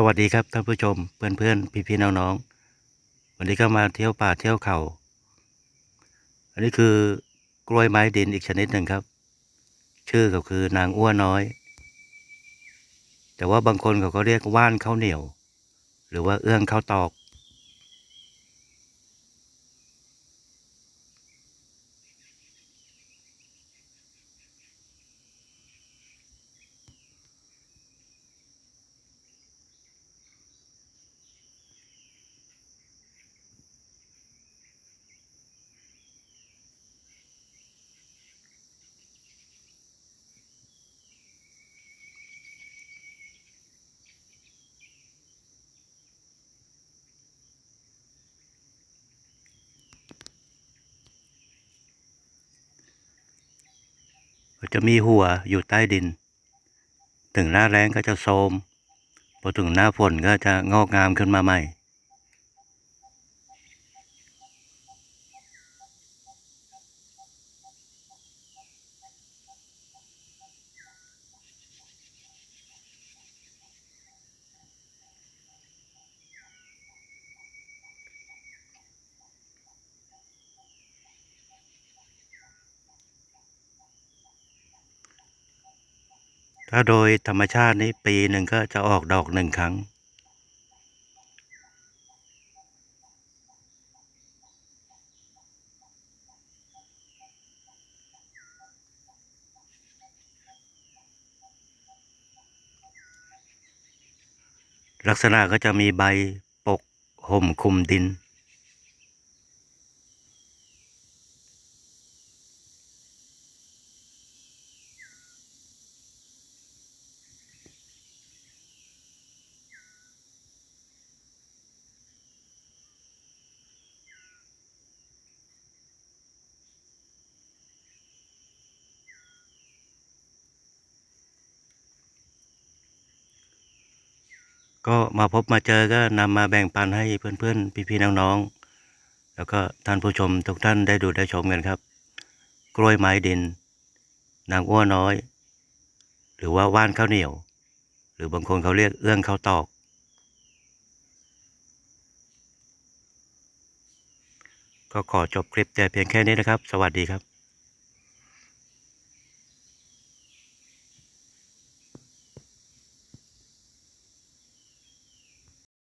สวัสดีครับท่านผู้ชมเพื่อนเพื่อนพี่พี่ๆน้องๆวันนี้ก็มาเที่ยวป่าเที่ยวเขา อันนี้คือกล้วยไม้ดินอีกชนิดหนึ่งครับ ชื่อก็คือนางอ้วนน้อย แต่ว่าบางคนเขาก็เรียกว่านข้าวเหนียว หรือว่าเอื้องข้าวตอก จะมีหัวอยู่ใต้ดิน ถึงหน้าแรงก็จะโทมพอถึงหน้าฝนก็จะงอกงามขึ้นมาใหม่ ถ้าโดยธรรมชาตินี้ปีหนึ่งก็จะออกดอกหนึ่งครั้ง ลักษณะก็จะมีใบปกห่มคลุมดิน ก็มาพบมาเจอก็นำมาแบ่งปันให้เพื่อนๆ พี่ๆน้องๆ แล้วก็ท่านผู้ชมทุกท่านได้ดูได้ชมกันครับ กล้วยไม้ดิน นางอ้วน้อย หรือว่าว่านข้าวเหนียว หรือบางคนเขาเรียกเอื้องข้าวตอก ก็ขอจบคลิปแต่เพียงแค่นี้นะครับ สวัสดีครับ